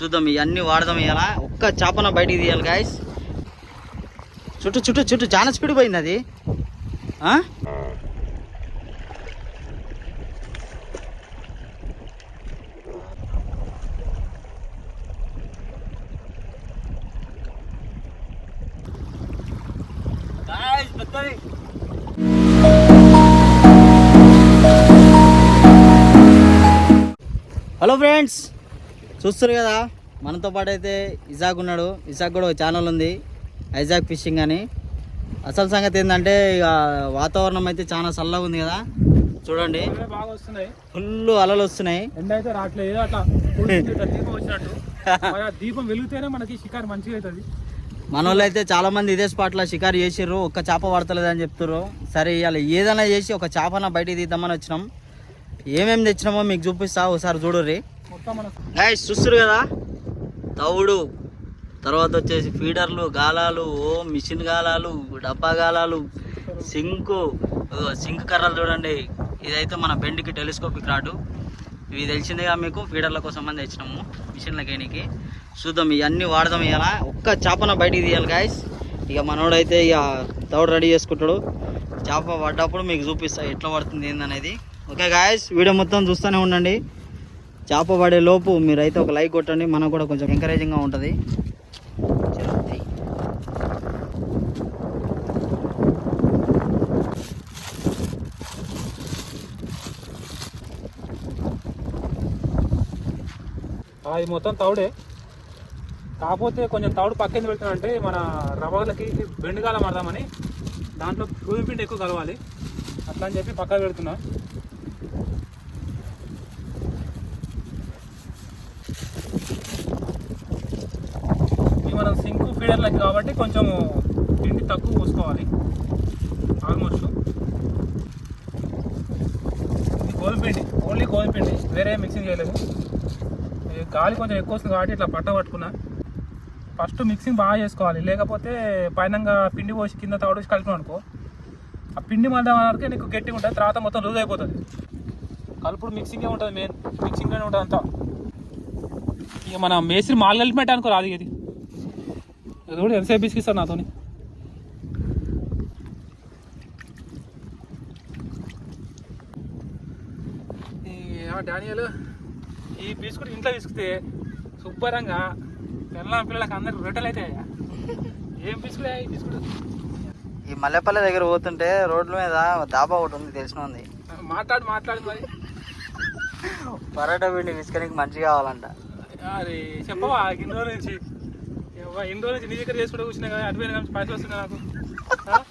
చూద్దాం ఇవన్నీ వాడదాం ఇలా ఒక్క చేపన బయటికి తీయాలి గాయస్ చుట్టూ చుట్టూ చుట్టూ చాలా స్పీడ్ పోయింది అది. హలో ఫ్రెండ్స్ చూస్తారు కదా మనతో పాటు అయితే ఇజాక్ ఉన్నాడు. ఇజాక్ కూడా ఒక ఛానల్ ఉంది. ఐజాక్ ఫిషింగ్ అని. అసలు సంగతి ఏంటంటే ఇక వాతావరణం అయితే చాలా చల్లగా ఉంది కదా. చూడండి. ఎండలు బాగా వస్తున్నాయి. ఫుల్ అలలు వస్తున్నాయి. ఎండ అయితే రావట్లేదు. అట్లా దీపం వచ్చినట్టు. వెలిగితేనే మనకి షికారు మంచిగా అవుతుంది. మన వాళ్ళు అయితే చాలా మంది ఇదే స్పాట్లో షికారు చేసిర్రు. ఒక్క చేప పడతలేదు అని చెప్తారు సరే ఇవాళ ఏదైనా చేసి ఒక చేపన బయటికి తీద్దామని వచ్చినాం. ఏమేమి తెచ్చినామో మీకు చూపిస్తా. ఒకసారి చూడుర్రి. గాయస్ చూస్తారు కదా? తవుడు. తర్వాత వచ్చేసి ఫీడర్లు గాలాలు ఓ మిషన్ గాలాలు డబ్బా గాలాలు సింకు. సింక్ కర్రలు చూడండి. ఇదైతే మన బెండ్కి టెలిస్కోపిక్ రాడు. ఇవి తెలిసిందిగా మీకు? ఫీడర్ల కోసం మంది తెచ్చినాము మిషన్లకేనికి చూద్దాం ఇవన్నీ వాడదాం ఇలా ఒక్క చేపన బయటికి తీయాలి గాయస్ ఇక మనోడైతే ఇక తవుడు రెడీ చేసుకుంటాడు. చేప పడ్డప్పుడు మీకు చూపిస్తా ఎట్లా పడుతుంది ఏందనేది. ఓకే గాయస్ వీడియో మొత్తం చూస్తూనే ఉండండి. చేప పడే లోపు మీరైతే ఒక లైక్ కొట్టండి. మనకు కూడా కొంచెం ఎంకరేజింగ్గా ఉంటుంది. అది మొత్తం తౌడే. కాకపోతే కొంచెం తౌడు పక్కన పెడుతున్నా అంటే మన రవ్వలకి బెండుగాలం మడదామని దాంట్లో గోధుమ పిండి ఎక్కువ కలవాలి. అట్లా అని చెప్పి పక్కన పెడుతున్నా ఇది మనం సింక్ కాబట్టి కొంచెం పిండి తక్కువ పోసుకోవాలి. ఆల్మోస్ట్. గోధుమపిండి. ఓన్లీ గోధుమపిండి. వేరే మిక్సింగ్ చేయలేదు. గాలి కొంచెం ఎక్కువ వస్తుంది కాబట్టి ఇట్లా పట్ట పట్టుకున్నా. ఫస్ట్ మిక్సింగ్ బాగా చేసుకోవాలి. లేకపోతే పైనంగా పిండి పోసి కింద తవడేసి కలిపినాం అనుకో ఆ పిండి మళ్ళీ వరకు నీకు గట్టిగా ఉంటుంది తర్వాత మొత్తం లూజ్ అయిపోతుంది. కలుపుడు మిక్సింగే ఉంటుంది మెయిన్ మిక్సింగ్లోనే ఉంటుంది అంతా. ఇక మన మేస్త్రి మాల్ కలిపినట్టు అనుకో రాదు ఇది. కూడా ఎంతసేపు బిస్కిస్తాను నాతోని డానియల్ ఈ బిస్కుట్ ఇంట్లో బిస్కుతే శుభ్రంగా పిల్లల పిల్లలకి అందరికి రొట్టెలు అవుతాయా ఏం బిస్కుట్ ఈ బిస్కుట్ ఈ మల్లెపల్లి దగ్గర పోతుంటే రోడ్ల మీద దాబా ఒకటి ఉంది తెలిసిన ఉంది మాట్లాడి మాట్లాడి మరి పరోటా పిండి విసుకనికి మంచిగా కావాలంట అది చెప్పవా రోజుల నుంచి ఎవ్వ, రోజుల నుంచి నీ దగ్గర చేసుకుంటూ కూర్చున్నా కదా అటువైన కానీ పైసలు వస్తున్నాయి నాకు. ఆ?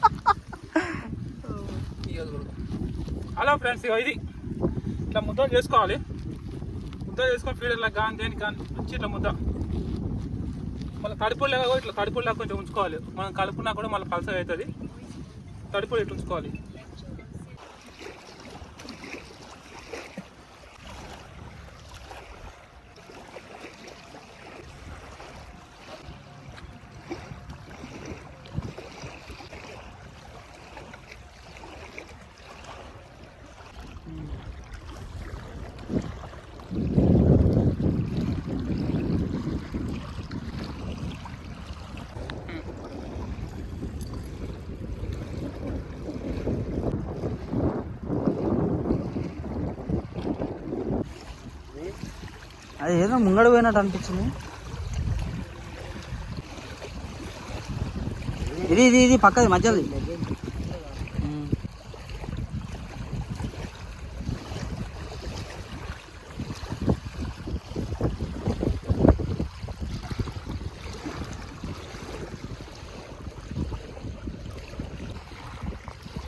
హలో ఫ్రెండ్స్ ఇగో ఇది. ఇట్లా ముద్ద చేసుకోవాలి. ముద్ద చేసుకొని ఫీడర్లకు కానీ దేనికి కానీ వచ్చి ఇట్లా ముద్ద. మళ్ళీ తడిపొడిలాగా కూడా ఇట్లా తడిపొడిలాగా కొంచెం ఉంచుకోవాలి. మనం కలుపుకున్నా కూడా మళ్ళీ పలసగా అవుతుంది. తడిపొడి ఇట్లా ఉంచుకోవాలి. ఏదో ముంగడు పోయినట్టు అనిపించింది. ఇది ఇది ఇది పక్కది మధ్యది.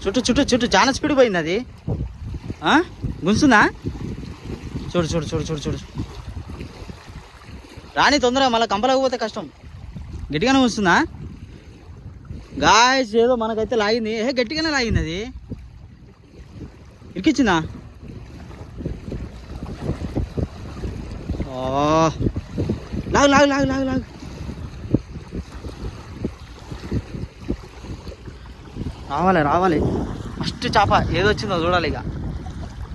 చుట్టూ చుట్టూ చుట్టూ చాలా స్పీడ్ పోయింది అది. గుంసుందా చూడు చూడు చూడు చూడు చూడు చూడు. రాని తొందరగా మళ్ళీ కంపలేకపోతే కష్టం. గట్టిగానే వస్తుందా గాయస్ ఏదో మనకైతే లాగింది. ఏ గట్టిగానే లాగింది అది. ఇరికిచ్చిందా? లాగు లాగు లాగు లాగు లాగు. రావాలి రావాలి. ఫస్ట్ చేప ఏదొచ్చిందో చూడాలి ఇక.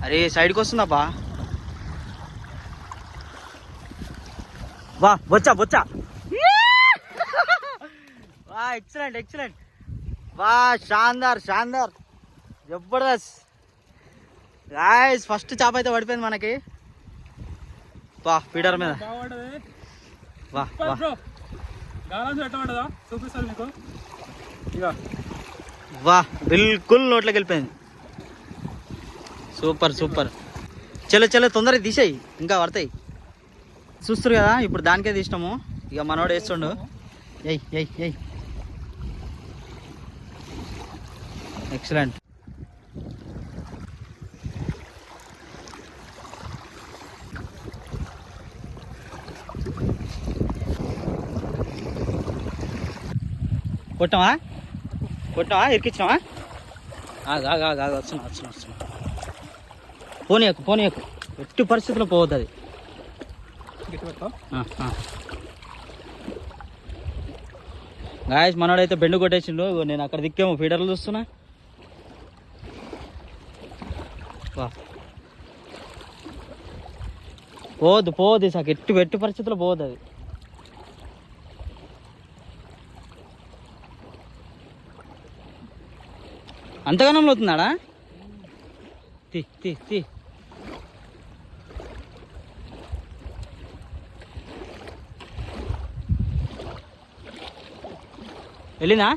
అరే సైడ్కి వస్తుందప్పా వా బొచ్చా బొచ్చా. వా ఎక్సలెంట్ ఎక్సలెంట్ వా షాందార్ షాందార్ జబర్దస్త్. గాయస్ ఫస్ట్ చేప అయితే పడిపోయింది మనకి. వా ఫీడర్ మీద. వా వా. బిల్కుల్ నోట్లోకి వెళ్ళిపోయింది. Super super. చలో చలో తొందరగా తీసేయి. ఇంకా పడతాయి. చూస్తారు కదా ఇప్పుడు దానికే తీసినాము. ఇక మనోడు వేస్తుండు. ఎయ్ ఎయ్ ఎయ్ ఎక్సలెంట్ కొట్టావా కొట్టావా ఇరికిచ్చినావా? ఆగు ఆగు ఆగు వస్తున్నా వస్తున్నా వస్తున్నా. పోనీయకు పోనీయకు. ఎట్టి పరిస్థితుల్లో పోవద్దు అది. గాయస్ మనోడైతే బెండు కొట్టేసిండు. నేను అక్కడ దిక్కేమో ఫీడర్లు చూస్తున్నా. వా. పోదు పోవద్దు సాకు ఎట్టు ఎట్టి పరిస్థితుల్లో పోదు అది. అంతగానం అవుతున్నాడా తీ తీ తీ. వెళ్ళినా?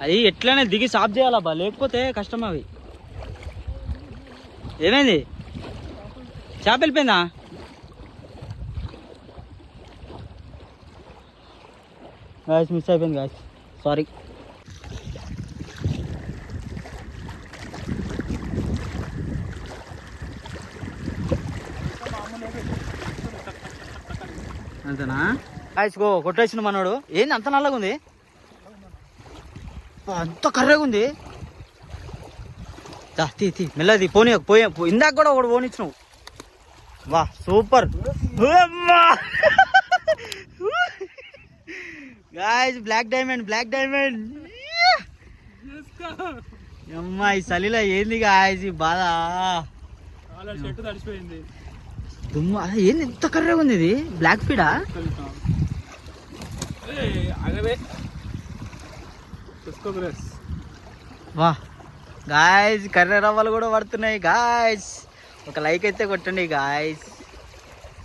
అది ఎట్లనే దిగి సాఫ్ చేయాలబ్బా లేకపోతే కష్టం అవి. ఏమైంది? చేప వెళ్ళిపోయిందా? గాయస్ మిస్ అయిపోయింది గాయస్ సారీ అంతేనా? గాయస్ గో కొట్టేసిన మనోడు. ఏంది అంత నల్లగా ఉంది అంత కర్రగా ఉంది తీ తీ మెల్లది పోనీ పోయే పో- ఇందాక కూడా ఒకటి పోనిచ్చినావు. వా super. Guys black diamond black diamond. అమ్మా ఈ చలిలో ఏంది గాయస్ బాధ? చెట్టు తడిచిపోయింది దుమ్మ. అదే ఏంది ఎంత కర్రగా ఉంది ఇది? బ్లాక్ ఫీడా వా. గాయస్ కర్ర రవ్వలు కూడా పడుతున్నాయి గాయస్ ఒక లైక్ అయితే కొట్టండి గాయస్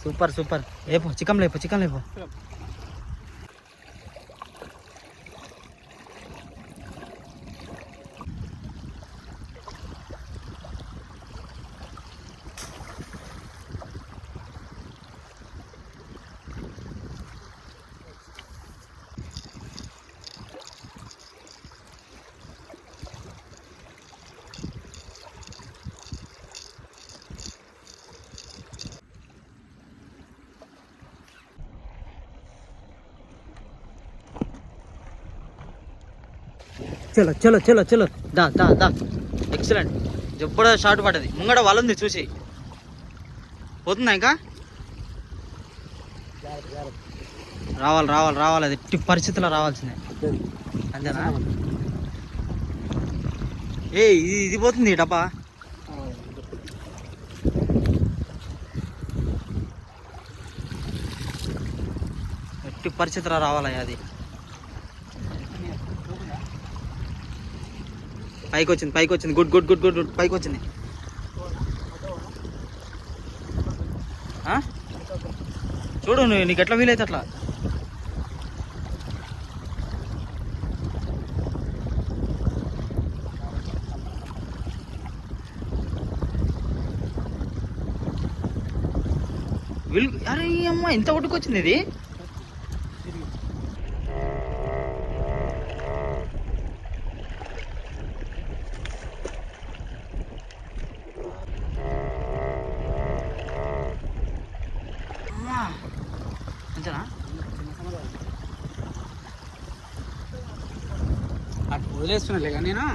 సూపర్ సూపర్ లేపో చికెన్ లేపో చికెన్ లేపో. చలో చలో చలో చలో. దా దా దా. ఎక్సలెంట్ ఎప్పుడో షార్ట్ పడ్డది. ముంగడ వాళ్ళుంది చూసి. పోతుందా ఇంకా? రావాలి రావాలి రావాలి. అది ఎట్టి పరిస్థితుల్లో రావాల్సిందే. అంతేనా? ఏ ఇది ఇది పోతుంది డబ్బా. ఎట్టి పరిస్థితుల్లో రావాలి అది. పైకి వచ్చింది పైకి వచ్చింది good good good good good. పైకి వచ్చింది చూడు నువ్వు నీకు ఎట్లా వీలైతే అట్లా? విల్ అరే అమ్మ ఇంత ఒడ్డుకొచ్చింది ఇది అమ్మా. అంతేనా అటు వదిలేస్తున్నా కానీ నేను?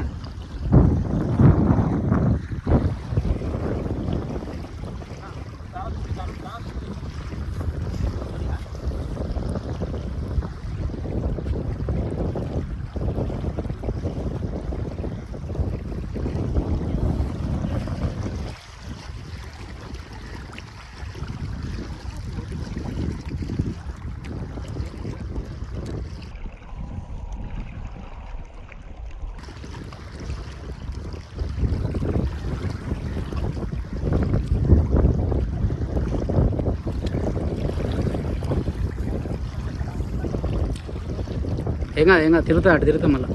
ఏం కాదు ఏం కాదు. తిరుగుతా అటు తిరుగుతాం మళ్ళీ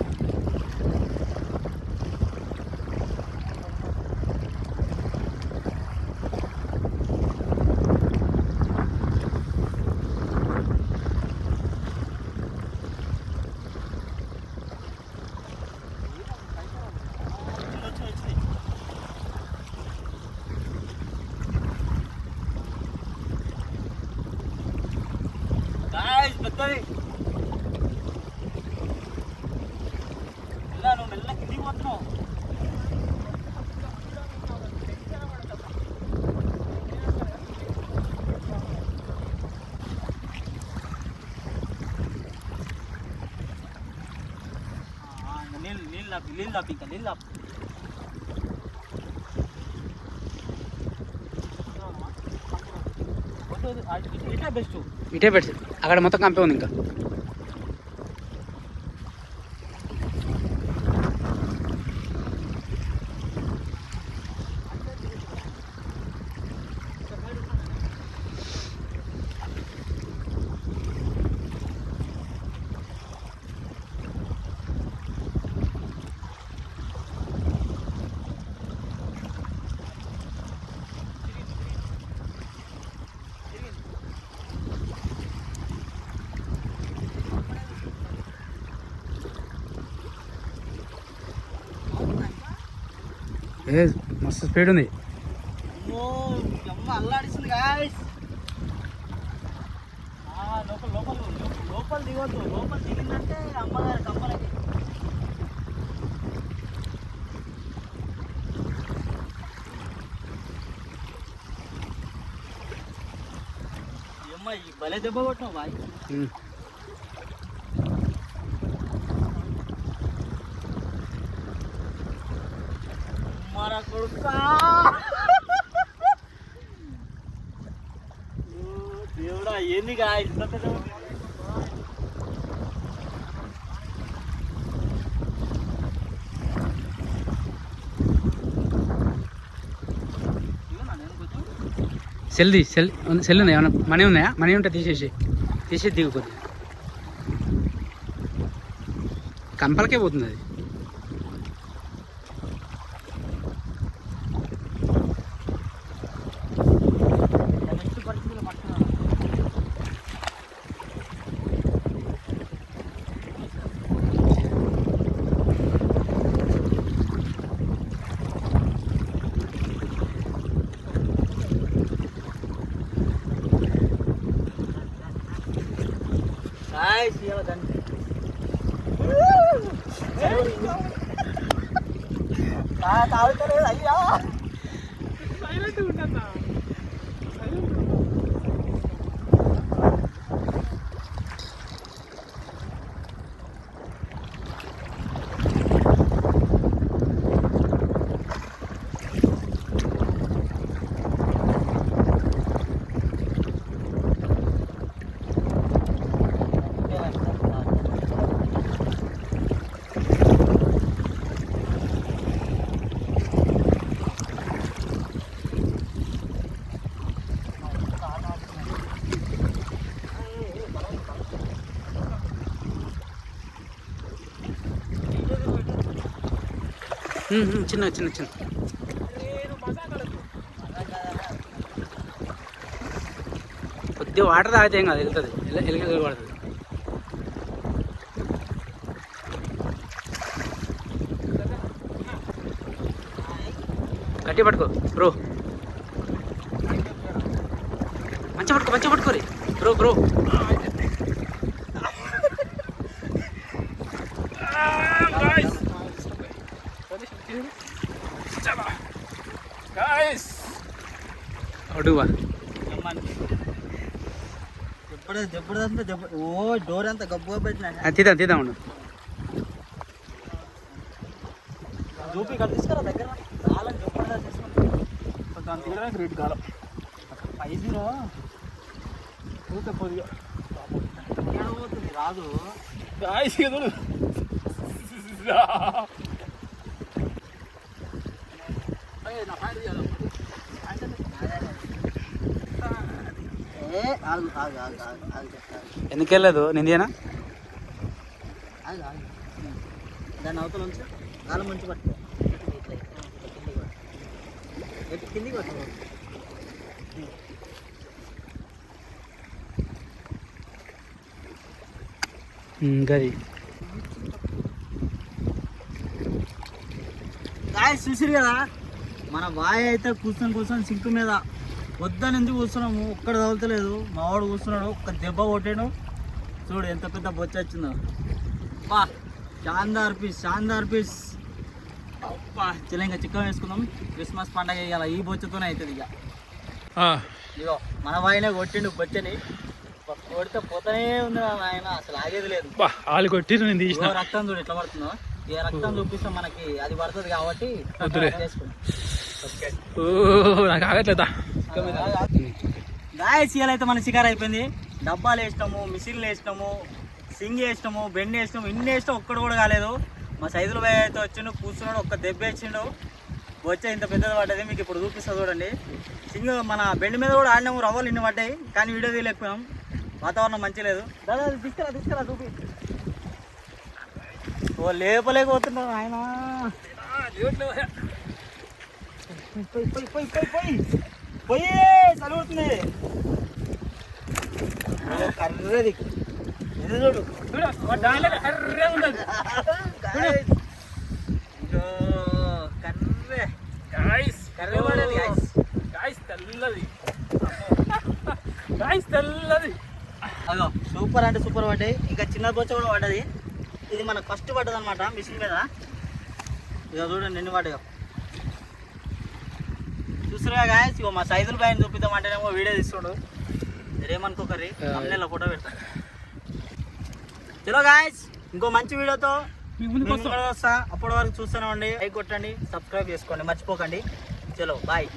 గాయ్స్ పెద్దది ఇలా నువ్వు మెల్ల కిందికి పోతున్నావు ఆ, ఇంకా నీళ్ళు నీళ్ళు లాపి నీళ్ళు లాపి ఇంకా నీళ్ళు లాపి వద్దు, వద్దు, ఇటే బెస్ట్ అక్కడ మొత్తం కంపే ఉంది ఇంకా. ఏ మస్తు స్పీడ్ ఉంది. భలే దెబ్బ కొట్టినావు బాయ్. దేవుడా ఏందిగా ఇంత పెద్ద సెల్ ది సెల్ సెల్ ఉంది ఏమన్నా మనీ ఉన్నాయా? మనీ ఉంటే తీసేసి తీసేసి దిగు కొద్ది కంపలకే పోతుంది అది. చిన్న చిన్న చిన్న. కొద్దిగా వాటర్ తాగితే ఏం కాదు వెళ్తుంది. ఎలుక పడుతుంది. గట్టి పట్టుకో బ్రో. మంచిగా పట్టుకో మంచిగా పట్టుకోరి. బ్రో బ్రో గాయస్ దెబ్బ ఓ డోర్ అంతా గబ్బుగా పెట్టినా. తీద్దాం తీద్దాం ఉండు. చూపి ఇక్కడ తీసుకురా దగ్గర చాలా చెప్పడా తీసుకుని దాని తీయడానికి రేట్ కాలం. జీరో ఊరికే కొద్దిగా. పోతుంది రాదు. గాయస్ ఎదురు ఏ ఆగు ఆగు ఆగు ఆగు ఆగు చెప్తాను ఎందుకు వెళ్ళలేదు నిందేనా. దాన్ని అవతల ఉంచు. కాలం మంచి పట్టుకో. కిందికి పట్టుకో. గది. చూసిరు కదా? మన బాయ్ అయితే కూర్చొని కూర్చొని సింక్ మీద వద్దని ఎందుకు కూర్చున్నాము? ఒక్కడ తగులుతలేదు. మా వాడు కూర్చున్నాడు. ఒక్క దెబ్బ కొట్టాడు. చూడు ఎంత పెద్ద బొచ్చ వచ్చిందో. బా శాందార్ పీస్ శాందార్ పీస్. అబ్బా చిల్ల ఇంకా చిక్కం వేసుకుందాం. క్రిస్మస్ పండగ ఇవాళ ఈ బొచ్చతోనే అవుతుంది ఇక. ఇగో మన బాయినే కొట్టిండు బొచ్చని. కొడితే పోతూనే ఉంది ఆయన అసలు ఆగేది లేదు. వాళ్ళు కొట్టిరు నేను తీసిన. ఇదిగో రక్తం చూడు ఎట్లా పడుతుందో. ఈ రక్తం చూపిస్తే మనకి అది పడుతుంది కాబట్టి నాకు ఆగట్లేదా? గాయస్ అయితే మన షికార్ అయిపోయింది. డబ్బాలు వేసినాము మిషన్లు వేసినాము సింగ్ వేసినాము బెండ్ వేసినాము ఇన్ని వేసినా ఒక్కడు కూడా కాలేదు. మా సైజుల బాయ్ అయితే వచ్చిండు కూర్చున్నాడు ఒక్క దెబ్బ వేసిండు. వచ్చే ఇంత పెద్దది పడ్డది మీకు ఇప్పుడు చూపిస్తా చూడండి. సింగ్ మన బెండ్ మీద కూడా ఆడినాము రవ్వలు ఇన్ని పడ్డాయి కానీ వీడియో తీయలేకపోయాం వాతావరణం మంచి లేదు. దాదా తీసుకురా తీసుకురా చూపి. ఓ లేపలేకపోతున్నావు ఆయన. పోయి పోయి పోయి పోయి. పోయి చదువుతుంది కర్రది చూడు. కర్రే కర్రే. పడేది. తెల్లది. గాయస్ తెల్లది. అగో సూపర్ అంటే సూపర్ పడ్డాయి ఇంకా చిన్న బొచ్చ కూడా పడ్డది ఇది మనకు ఫస్ట్ పడ్డది అనమాట మిషన్ మీద. ఇక చూడండి ఎన్ని పడ్డాయో చూసారుగా గాయస్ ఇగో మా సైజుల పైన చూపిద్దామంటేనేమో వీడియో తీస్తుండు. మీరేమనుకోకర్రి అమ్మనేలో ఫోటో పెడతా. చలో గాయస్ ఇంకో మంచి వీడియోతో వస్తా. అప్పటి వరకు చూస్తూనే ఉండి లైక్ కొట్టండి సబ్స్క్రైబ్ చేసుకోండి. మర్చిపోకండి. చలో బాయ్